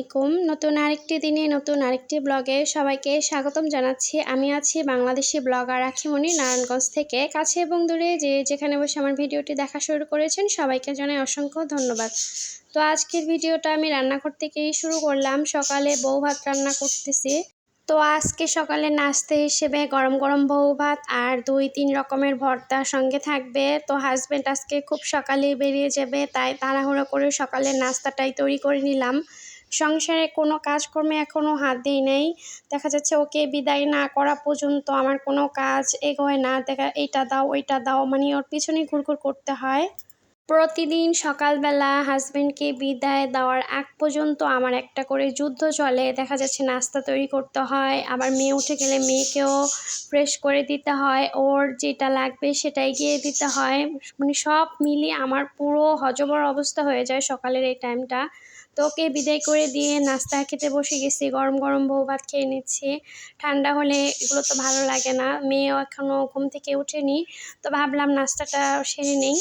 আলাইকুম। নতুন আরেকটি দিনে নতুন আরেকটি ব্লগে সবাইকে স্বাগতম জানাচ্ছি। আমি আছি বাংলাদেশি ব্লগার আখিমণি নারায়ণগঞ্জ থেকে। কাছে এবং দূরে যে যেখানে বসে আমার ভিডিওটি দেখা শুরু করেছেন, সবাইকে জানাই অসংখ্য ধন্যবাদ। তো আজকের ভিডিওটা আমি রান্নাঘর থেকেই শুরু করলাম। সকালে বউ ভাত রান্না করতেছি। তো আজকে সকালে নাস্তে হিসেবে গরম গরম বউ ভাত আর দুই তিন রকমের ভর্তা সঙ্গে থাকবে। তো হাজব্যান্ড আজকে খুব সকালে বেরিয়ে যাবে, তাই তাড়াহুড়ো করে সকালের নাস্তাটাই তৈরি করে নিলাম। সংসারে কোনো কাজকর্মে এখনও হাত দিই নেই। দেখা যাচ্ছে ওকে বিদায় না করা পর্যন্ত আমার কোনো কাজ এগোয় না। দেখা, এইটা দাও, ওইটা দাও মানে ওর পিছনে ঘুরঘুর করতে হয়। প্রতিদিন সকালবেলা হাজব্যান্ডকে বিদায় দেওয়ার আগ পর্যন্ত আমার একটা করে যুদ্ধ চলে। দেখা যাচ্ছে নাস্তা তৈরি করতে হয়, আবার মেয়ে উঠে গেলে মেয়েকেও ফ্রেশ করে দিতে হয়, ওর যেটা লাগবে সেটাই গিয়ে দিতে হয়। মানে সব মিলিয়ে আমার পুরো হজবর অবস্থা হয়ে যায় সকালের এই টাইমটা তো ওকে বিদায় করে দিয়ে নাস্তা খেতে বসে গেছি, গরম গরম বউ ভাত খেয়ে নিচ্ছি। ঠান্ডা হলে এগুলো তো ভালো লাগে না, মেয়েও এখনও ঘুম থেকে উঠেনি, তো ভাবলাম নাস্তাটা সেরে নেই।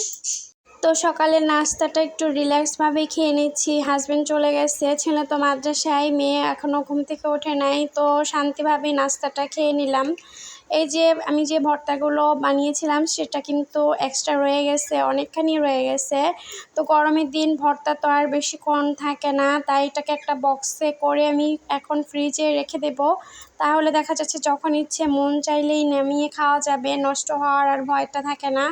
তো সকালে নাস্তাটা একটু রিল্যাক্সভাবেই খেয়ে নিচ্ছি হাজব্যান্ড চলে গেছে, ছেলে তো মাদ্রাসায়, মেয়ে এখনও ঘুম থেকে ওঠে নাই, তো শান্তিভাবেই নাস্তাটা খেয়ে নিলাম। এই যে আমি যে ভর্তাগুলো বানিয়েছিলাম সেটা কিন্তু এক্সট্রা রয়ে গেছে, অনেকখানি রয়ে গেছে। তো গরমের দিন ভর্তা তো আর বেশিক্ষণ থাকে না, তাই এটাকে একটা বক্সে করে আমি এখন ফ্রিজে রেখে দেব। তাহলে দেখা যাচ্ছে যখন ইচ্ছে মন চাইলেই নামিয়ে খাওয়া যাবে, নষ্ট হওয়ার আর ভয়টা থাকে না।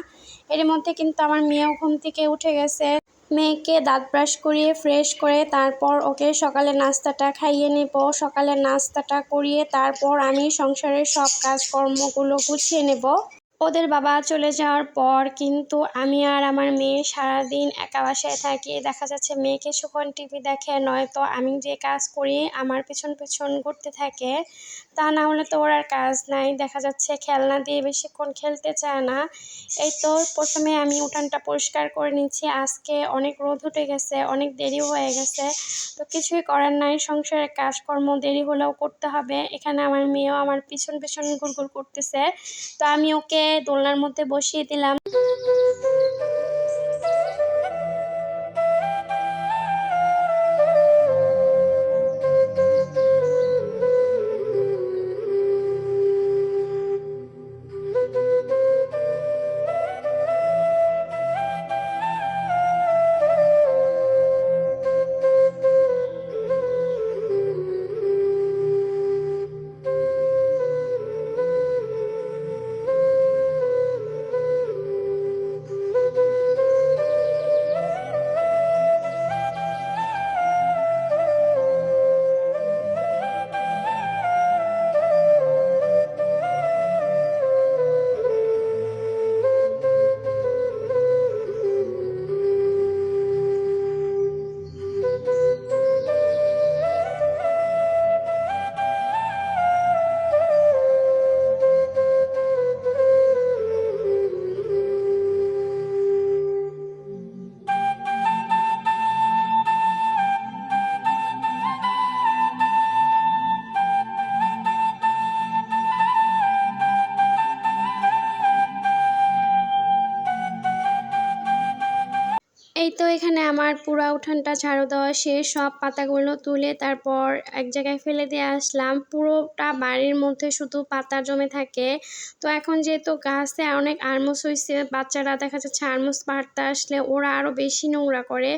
এর মধ্যে কিন্তু আমার মেয়েও ঘুম থেকে উঠে গেছে। মেয়েকে দাঁত ব্রাশ করিয়ে ফ্রেশ করে তারপর ওকে সকালে নাস্তাটা খাইয়ে নেব। সকালে নাস্তাটা করিয়ে তারপর আমি সংসারের সব কাজকর্মগুলো গুছিয়ে নেব। ওদের বাবা চলে যাওয়ার পর কিন্তু আমি আর আমার মেয়ে সারাদিন একা বাসায় থাকি। দেখা যাচ্ছে মেয়ে কিছুক্ষণ টিভি দেখে, নয়তো আমি যে কাজ করি আমার পেছন পেছন ঘুরতে থাকে। তা না হলে তো ওর আর কাজ নাই। দেখা যাচ্ছে খেলনা দিয়ে বেশিক্ষণ খেলতে চায় না। এই তো প্রথমে আমি উঠানটা পরিষ্কার করে নিচ্ছি। আজকে অনেক রোদ উঠে গেছে, অনেক দেরি হয়ে গেছে। তো কিছুই করার নাই, সংসারের কাজকর্ম দেরি হলেও করতে হবে। এখানে আমার মেয়েও আমার পিছন পিছন ঘুরঘুর করতেছে। তো আমি ওকে দোলনার মধ্যে বসিয়ে দিলাম। এই তো এখানে আমার পুরা উঠানটা ঝাড়ু দেওয়া শেষ, সব পাতাগুলো তুলে তারপর এক জায়গায় ফেলে দিয়ে আসলাম। পুরোটা বাড়ির মধ্যে শুধু পাতা জমে থাকে। তো এখন যেহেতু গাছে অনেক আরমোস হয়েছে বাচ্চারা দেখা যাচ্ছে আরমোস পাড়তে আসলে ওরা আরও বেশি নোংরা করে।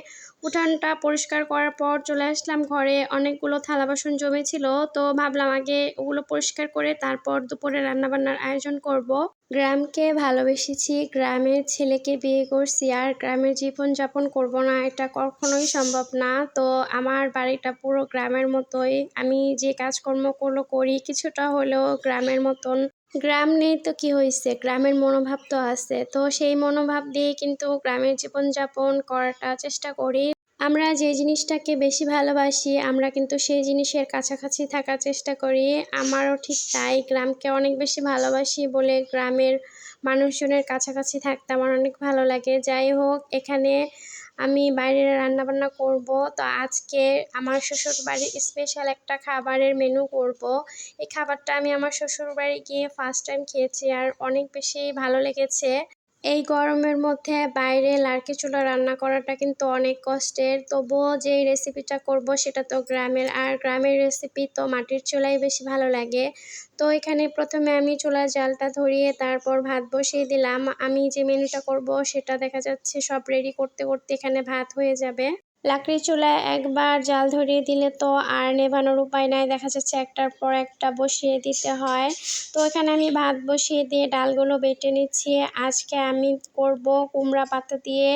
উঠানটা পরিষ্কার করার পর চলে আসলাম ঘরে। অনেকগুলো থালা বাসন জমেছিল, তো ভাবলাম আগে ওগুলো পরিষ্কার করে তারপর দুপুরে রান্নাবান্নার আয়োজন করব। গ্রামকে ভালোবেসেছি, গ্রামের ছেলেকে বিয়ে করছি, আর গ্রামের জীবনযাপন করব না, এটা কখনোই সম্ভব না। তো আমার বাড়িটা পুরো গ্রামের মতোই, আমি যে কাজকর্মগুলো করি, কিছুটা হলেও গ্রামের মতন। গ্রাম নেই তো কি হয়েছে গ্রামের মনোভাব তো আছে। তো সেই মনোভাব দিয়ে কিন্তু গ্রামের জীবনযাপন করাটা চেষ্টা করি। আমরা যে জিনিসটাকে বেশি ভালোবাসি, আমরা কিন্তু সেই জিনিসের কাছাকাছি থাকার চেষ্টা করি। আমারও ঠিক তাই। গ্রামকে অনেক বেশি ভালোবাসি বলে গ্রামের মানুষজনের কাছাকাছি থাকতে আমার অনেক ভালো লাগে। যাই হোক, এখানে আমি বাইরে রান্নাবান্না করব। তো আজকে আমার শ্বশুর বাড়ির স্পেশাল একটা খাবারের মেনু করব। এই খাবারটা আমি আমার শ্বশুর বাড়ি গিয়ে ফার্স্ট টাইম খেয়েছি আর অনেক বেশি ভালো লেগেছে। এই গরমের মধ্যে বাইরে লার্কি চুলা রান্না করাটা কিন্তু অনেক কষ্টের। তবুও যেই রেসিপিটা করব সেটা তো গ্রামের, আর গ্রামের রেসিপি তো মাটির চুলাই বেশি ভালো লাগে। তো এখানে প্রথমে আমি চুলার জালটা ধরিয়ে তারপর ভাত বসিয়ে দিলাম। আমি যে মেনুটা করব সেটা দেখা যাচ্ছে সব রেডি করতে করতে এখানে ভাত হয়ে যাবে। লাকড়ি চুলায় একবার জাল ধরিয়ে দিলে তো আর নেভানোর উপায় নাই। দেখা যাচ্ছে একটার পর একটা বসিয়ে দিতে হয়। তো এখানে আমি ভাত বসিয়ে দিয়ে ডালগুলো বেটে নিচ্ছি। আজকে আমি করব কুমড়া পাতা দিয়ে,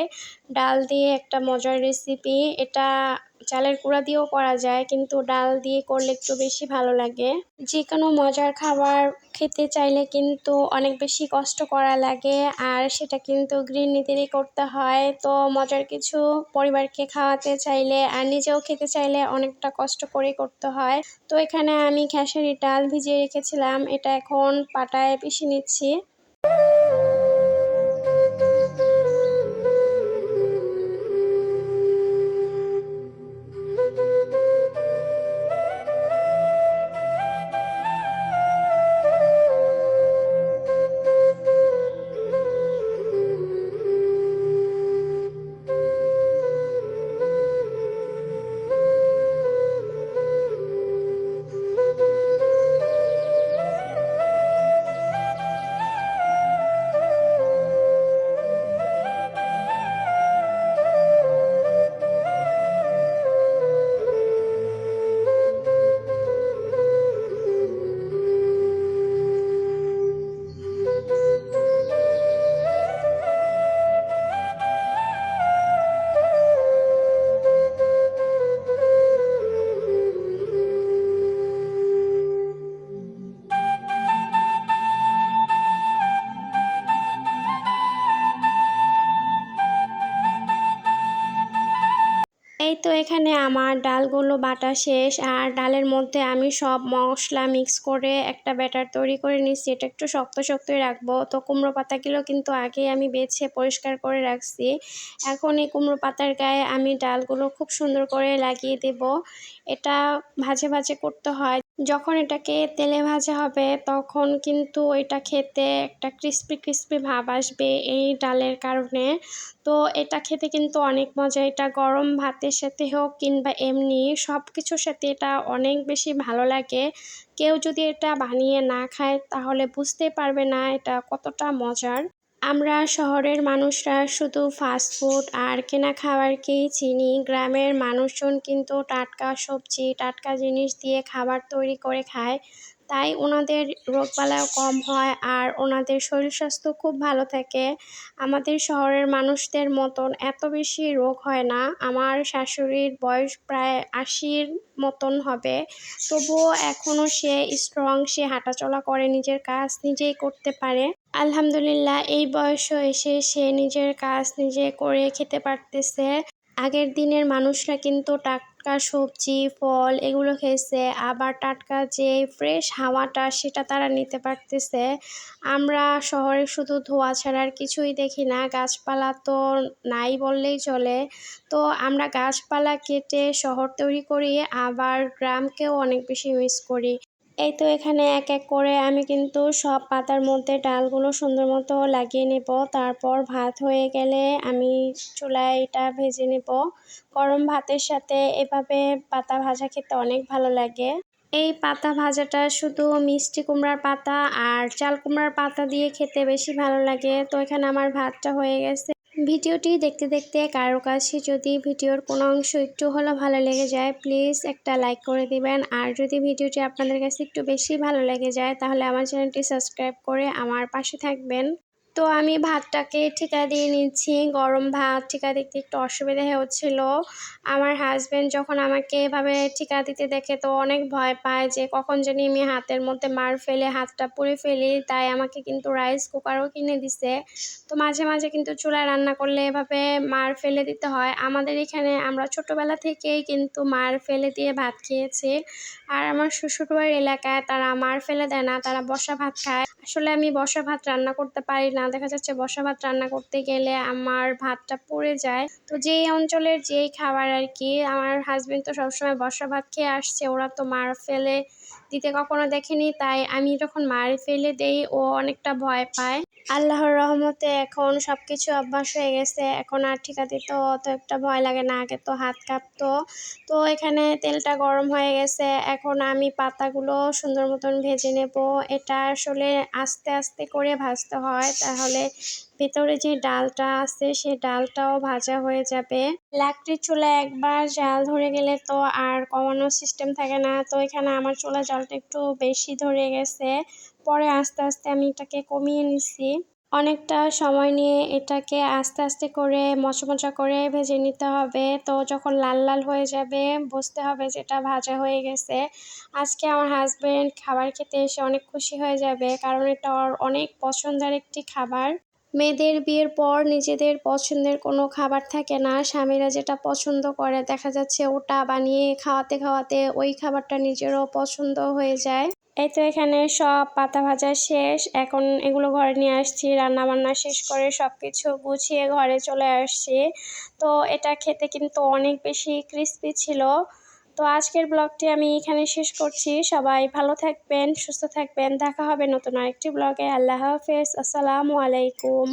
ডাল দিয়ে একটা মজার রেসিপি এটা চালের কুড়া দিয়েও করা যায়, কিন্তু ডাল দিয়ে করলে একটু বেশি ভালো লাগে। যে কোনো মজার খাবার খেতে চাইলে কিন্তু অনেক বেশি কষ্ট করা লাগে, আর সেটা কিন্তু গৃহিণীদেরই করতে হয়। তো মজার কিছু পরিবারকে খাওয়াতে চাইলে আর নিজেও খেতে চাইলে অনেকটা কষ্ট করে করতে হয়। তো এখানে আমি খেসারি ডাল ভিজিয়ে রেখেছিলাম, এটা এখন পাটায় পিষে নিচ্ছি। এই তো এখানে আমার ডালগুলো বাটা শেষ আর ডালের মধ্যে আমি সব মশলা মিক্স করে একটা ব্যাটার তৈরি করে নিচ্ছি এটা একটু শক্ত শক্তই রাখব। তো কুমড়ো পাতাগুলো কিন্তু আগেই আমি বেছে পরিষ্কার করে রাখছি। এখন এই কুমড়ো পাতার গায়ে আমি ডালগুলো খুব সুন্দর করে লাগিয়ে দেব। এটা ভাজে ভাজে করতে হয়। যখন এটাকে তেলে ভাজা হবে, তখন কিন্তু এটা খেতে একটা ক্রিস্পি ক্রিস্পি ভাব আসবে এই ডালের কারণে। তো এটা খেতে কিন্তু অনেক মজা। এটা গরম ভাতের সাথে হোক কিংবা এমনি সব কিছুর সাথে এটা অনেক বেশি ভালো লাগে। কেউ যদি এটা বানিয়ে না খায়, তাহলে বুঝতে পারবে না এটা কতটা মজার। আমরা শহরের মানুষরা শুধু ফাস্টফুড আর কেনা খাবারকেই চিনি। গ্রামের মানুষজন কিন্তু টাটকা সবজি, টাটকা জিনিস দিয়ে খাবার তৈরি করে খায়। তাই ওনাদের রোগবালাও কম হয় আর ওনাদের শরীর স্বাস্থ্য খুব ভালো থাকে। আমাদের শহরের মানুষদের মতন এত বেশি রোগ হয় না। আমার শাশুড়ির বয়স প্রায় আশির মতন হবে। তবুও এখনও সে স্ট্রং সে হাঁটাচলা করে নিজের কাজ নিজেই করতে পারে। আলহামদুলিল্লাহ, এই বয়সও এসে সে নিজের কাজ নিজে করে খেতে পারতেছে। আগের দিনের মানুষরা কিন্তু টাটকা সবজি, ফল এগুলো খেয়েছে, আবার টাটকা যে ফ্রেশ হাওয়াটা সেটা তারা নিতে পারতেছে। আমরা শহরে শুধু ধোয়া ছাড়া আর কিছুই দেখি না, গাছপালা তো নাই বললেই চলে। তো আমরা গাছপালা কেটে শহর তৈরি করি, আবার গ্রামকেও অনেক বেশি মিস করি। এই তো এখানে এক এক করে আমি কিন্তু সব পাতার মধ্যে ডালগুলো সুন্দর মতো লাগিয়ে নেব। তারপর ভাত হয়ে গেলে আমি চুলায় এটা ভেজে নেব। গরম ভাতের সাথে এভাবে পাতা ভাজা খেতে অনেক ভালো লাগে। এই পাতা ভাজাটা শুধু মিষ্টি কুমড়ার পাতা আর চাল কুমড়ার পাতা দিয়ে খেতে বেশি ভালো লাগে। তো এখানে আমার ভাতটা হয়ে গেছে। ভিডিওটি দেখতে দেখতে কারও কাছে যদি ভিডিওর কোনো অংশ একটু হলেও ভালো লেগে যায় প্লিজ একটা লাইক করে দিবেন। আর যদি ভিডিওটি আপনাদের কাছে একটু বেশি ভালো লেগে যায়, তাহলে আমার চ্যানেলটি সাবস্ক্রাইব করে আমার পাশে থাকবেন। তো আমি ভাতটাকে ঠিকা দিয়ে নিচ্ছি, গরম ভাত ঠিকা দিতে একটু অসুবিধা হচ্ছিল। আমার হাজব্যান্ড যখন আমাকে এভাবে ঠিকা দিতে দেখে তো অনেক ভয় পায় যে কখন জানি আমি হাতের মধ্যে মার ফেলে, হাতটা পুড়ে ফেলি, তাই আমাকে কিন্তু রাইস কুকারও কিনে দিছে। তো মাঝে মাঝে কিন্তু চুলায় রান্না করলে এভাবে মার ফেলে দিতে হয়। আমাদের এখানে আমরা ছোটোবেলা থেকেই কিন্তু মার ফেলে দিয়ে ভাত খেয়েছি। আর আমার শ্বশুরবাড়ির এলাকায় তারা মার ফেলে দেয় না, তারা বসা ভাত খায়। আসলে আমি বসা ভাত রান্না করতে পারি না দেখা যাচ্ছে বসা ভাত রান্না করতে গেলে আমার ভাতটা পড়ে যায়। তো যেই অঞ্চলের যেই খাবার আর কি, আমার হাজবেন্ড তো সবসময় বসা ভাত খেয়ে আসছে, ওরা তো মার ফেলে দিতে কখনো দেখেনি, তাই আমি যখন মার ফেলে দেই, ও অনেকটা ভয় পায়। আল্লাহর রহমতে এখন সব কিছু অভ্যাস হয়ে গেছে। এখন আর ঠিকা দিতে অত একটা ভয় লাগে না। আগে তো হাত কাঁপতো। তো এখানে তেলটা গরম হয়ে গেছে। এখন আমি পাতাগুলো সুন্দর মতন ভেজে নেব। এটা আসলে আস্তে আস্তে করে ভাজতে হয়। তাহলে ভেতরে যে ডালটা আছে সেই ডালটাও ভাজা হয়ে যাবে। লাকড়ির চুলা একবার জাল ধরে গেলে তো আর কমানোর সিস্টেম থাকে না। তো এখানে আমার চুলা জালটা একটু বেশি ধরে গেছে। পরে আস্তে আস্তে আমি এটাকে কমিয়ে নিছি। অনেকটা সময় নিয়ে এটাকে আস্তে আস্তে করে মচমচা করে ভেজে নিতে হবে। তো যখন লাল লাল হয়ে যাবে, বুঝতে হবে যেটা ভাজা হয়ে গেছে। আজকে আমার হাজব্যান্ড খাবার খেতে এসে অনেক খুশি হয়ে যাবে, কারণ এটা ওর অনেক পছন্দের একটি খাবার। মেয়েদের বিয়ের পর নিজেদের পছন্দের কোনো খাবার থাকে না। স্বামীরা যেটা পছন্দ করে, দেখা যাচ্ছে ওটা বানিয়ে খাওয়াতে খাওয়াতে ওই খাবারটা নিজেরও পছন্দ হয়ে যায়। এই তো এখানে সব পাতা ভাজা শেষ। এখন এগুলো ঘরে নিয়ে আসছি। রান্না বান্না শেষ করে সব কিছু গুছিয়ে ঘরে চলে আসছি। তো এটা খেতে কিন্তু অনেক বেশি ক্রিস্পি ছিল। তো আজকের ব্লগটি আমি এখানে শেষ করছি। সবাই ভালো থাকবেন, সুস্থ থাকবেন। দেখা হবে নতুন আরেকটি ব্লগে। আল্লাহ হাফেজ। আসসালামু আলাইকুম।